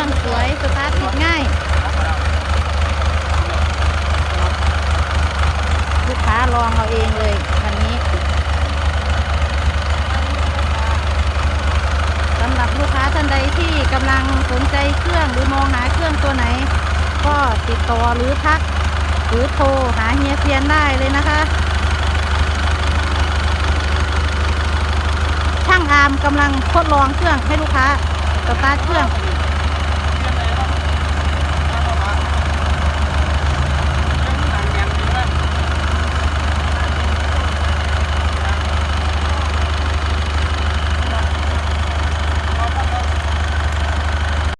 รื่องสวยสตาร์ทติดง่าย ลูกค้าลองเอาเองเลยคันนี้สำหรับลูกค้าท่านใดที่กำลังสนใจเครื่องหรือมองหาเครื่องตัวไหน ก็ติดต่อหรือทัก หรือโทรหาเฮียเซียนได้เลยนะคะช่างอาร์มกำลังทดลองเครื่องให้ลูกค้าสตาร์ทเครื่อง